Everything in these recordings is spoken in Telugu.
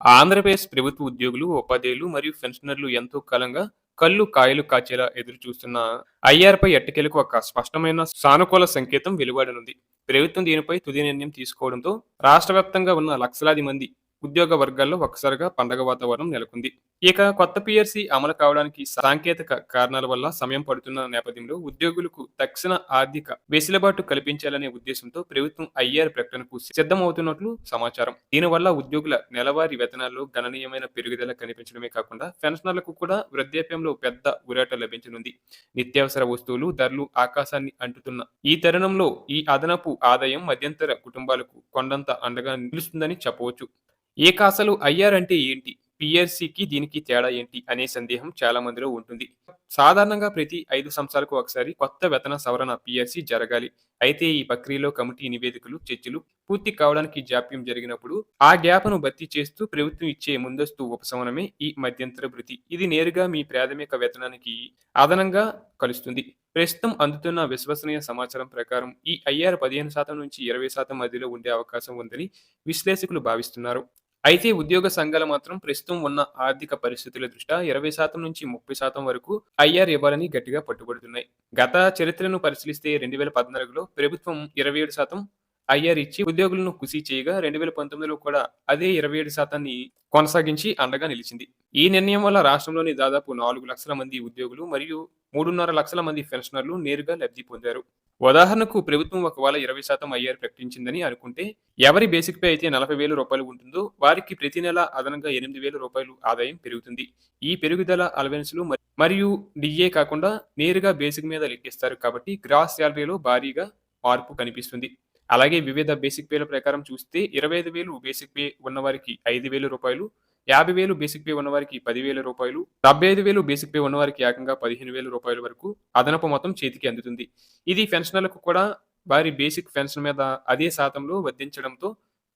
ఆంధ్రప్రదేశ్ ప్రభుత్వ ఉద్యోగులు, ఉపాధ్యాయులు మరియు పెన్షనర్లు ఎంతో కాలంగా కళ్ళు కాయలు కాచేలా ఎదురు చూస్తున్న ఐఆర్‌పై ఎట్టకేలకు ఒక స్పష్టమైన సానుకూల సంకేతం వెలువడనుంది. ప్రభుత్వం దీనిపై తుది నిర్ణయం తీసుకోవడంతో రాష్ట్ర వ్యాప్తంగా ఉన్న లక్షలాది మంది ఉద్యోగ వర్గాల్లో ఒక్కసారిగా పండగ వాతావరణం నెలకొంది. ఇక కొత్త పీఆర్సీ అమలు కావడానికి సాంకేతిక కారణాల వల్ల సమయం పడుతున్న నేపథ్యంలో ఉద్యోగులకు తక్షణ ఆర్థిక వెసులుబాటు కల్పించాలనే ఉద్దేశంతో ప్రభుత్వం ఐఆర్ ప్రకటనకు సిద్ధమవుతున్నట్లు సమాచారం. దీనివల్ల ఉద్యోగుల నెలవారీ వేతనాల్లో గణనీయమైన పెరుగుదల కనిపించడమే కాకుండా పెన్షనర్లకు కూడా వృద్ధాప్యంలో పెద్ద ఉరాట లభించనుంది. నిత్యావసర వస్తువులు ధరలు ఆకాశాన్ని అంటుతున్న ఈ తరుణంలో ఈ అదనపు ఆదాయం మధ్యంతర కుటుంబాలకు కొండంత అండగా నిలుస్తుందని చెప్పవచ్చు. ఏ కాసలు ఐఆర్ అంటే ఏంటి? పిఎస్సికి దీనికి తేడా ఏంటి? అనే సందేహం చాలా మందిలో ఉంటుంది. సాధారణంగా ప్రతి ఐదు సంవత్సరాలకు ఒకసారి కొత్త వేతన సవరణ పిఎస్సి జరగాలి. అయితే ఈ ప్రక్రియలో కమిటీ నివేదికలు, చర్చలు పూర్తి కావడానికి జాప్యం జరిగినప్పుడు ఆ గ్యాప్‌ను భర్తీ చేస్తూ ప్రభుత్వం ఇచ్చే ముందస్తు ఉపశమనమే ఈ మధ్యంతర భృతి. ఇది నేరుగా మీ ప్రాథమిక వేతనానికి అదనంగా కలుస్తుంది. ప్రస్తుతం అందుతున్న విశ్వసనీయ సమాచారం ప్రకారం ఈ ఐఆర్ పదిహేను శాతం నుంచి ఇరవై శాతం మధ్యలో ఉండే అవకాశం ఉందని విశ్లేషకులు భావిస్తున్నారు. అయితే ఉద్యోగ సంఘాలు మాత్రం ప్రస్తుతం ఉన్న ఆర్థిక పరిస్థితుల దృష్ట్యా ఇరవై శాతం నుంచి ముప్పై శాతం వరకు ఐఆర్ ఇవ్వాలని గట్టిగా పట్టుబడుతున్నాయి. గత చరిత్రను పరిశీలిస్తే రెండు వేల పద్నాలుగులో ప్రభుత్వం ఇరవై ఏడు శాతం ఐఆర్ ఇచ్చి ఉద్యోగులను కుసి చేయగా రెండు వేల పంతొమ్మిదిలో కూడా అదే ఇరవై ఏడు శాతాన్ని కొనసాగించి అండగా నిలిచింది. ఈ నిర్ణయం వల్ల రాష్ట్రంలోని దాదాపు నాలుగు లక్షల మంది ఉద్యోగులు మరియు మూడున్నర లక్షల మంది పెన్షనర్లు నేరుగా లబ్ధి పొందారు. ఉదాహరణకు ప్రభుత్వం ఒకవేళ ఇరవై శాతం ఐఆర్ ప్రకటించిందని అనుకుంటే ఎవరి బేసిక్ పే అయితే నలభై వేల రూపాయలు ఉంటుందో వారికి ప్రతి నెల అదనంగా ఎనిమిది వేల రూపాయలు ఆదాయం పెరుగుతుంది. ఈ పెరుగుదల అలవెన్సులు మరియు డిఏ కాకుండా నేరుగా బేసిక్ మీద లెక్కిస్తారు కాబట్టి గ్రాస్ శాలరీలో భారీగా మార్పు కనిపిస్తుంది. అలాగే వివిధ బేసిక్ పేల ప్రకారం చూస్తే ఇరవై ఐదు వేలు బేసిక్ పే ఉన్నవారికి ఐదు వేల రూపాయలు, యాభై వేలు బేసిక్ పే ఉన్నవారికి పది వేల రూపాయలు, డెబ్బై ఐదు వేలు బేసిక్ పే ఉన్నవారికి ఏకంగా పదిహేను వేల రూపాయల వరకు అదనపు మొత్తం చేతికి అందుతుంది. ఇది పెన్షనర్లకు కూడా వారి బేసిక్ పెన్షన్ మీద అదే శాతంలో వర్తించడంతో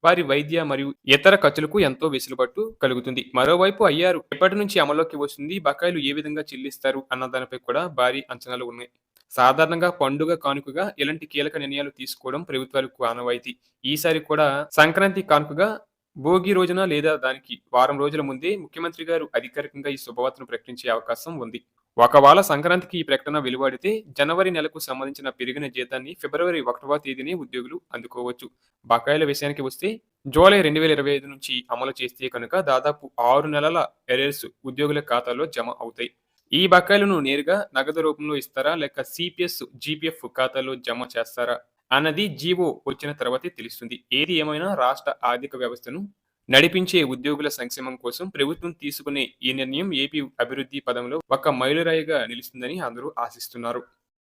వారి వైద్య మరియు ఇతర ఖర్చులకు ఎంతో వెసులుబాటు కలుగుతుంది. మరోవైపు అయ్యారు ఎప్పటి నుంచి అమల్లోకి వస్తుంది, బకాయిలు ఏ విధంగా చెల్లిస్తారు అన్న దానిపై కూడా భారీ అంచనాలు ఉన్నాయి. సాధారణంగా పండుగ కానుకగా ఇలాంటి కీలక నిర్ణయాలు తీసుకోవడం ప్రభుత్వాలకు ఆనవాయితీ. ఈసారి కూడా సంక్రాంతి కానుకగా భోగి రోజున లేదా దానికి వారం రోజుల ముందే ముఖ్యమంత్రి గారు అధికారికంగా ఈ శుభవార్తను ప్రకటించే అవకాశం ఉంది. ఒకవేళ సంక్రాంతికి ఈ ప్రకటన వెలువడితే జనవరి నెలకు సంబంధించిన పెరిగిన జీతాన్ని ఫిబ్రవరి ఒకటవ తేదీనే ఉద్యోగులు అందుకోవచ్చు. బకాయిల విషయానికి వస్తే జూలై రెండు వేల ఇరవై ఐదు నుంచి అమలు చేస్తే కనుక దాదాపు ఆరు నెలల ఎరేర్స్ ఉద్యోగుల ఖాతాల్లో జమ అవుతాయి. ఈ బకాయిలను నేరుగా నగదు రూపంలో ఇస్తారా లేక సిపిఎస్, జీపీఎఫ్ ఖాతాలో జమ చేస్తారా అన్నది జీవో వచ్చిన తర్వాతే తెలుస్తుంది. ఏది ఏమైనా రాష్ట్ర ఆర్థిక వ్యవస్థను నడిపించే ఉద్యోగుల సంక్షేమం కోసం ప్రభుత్వం తీసుకునే ఈ నిర్ణయం ఏపీ అభివృద్ధి పదంలో ఒక మైలురాయిగా నిలుస్తుందని అందరూ ఆశిస్తున్నారు.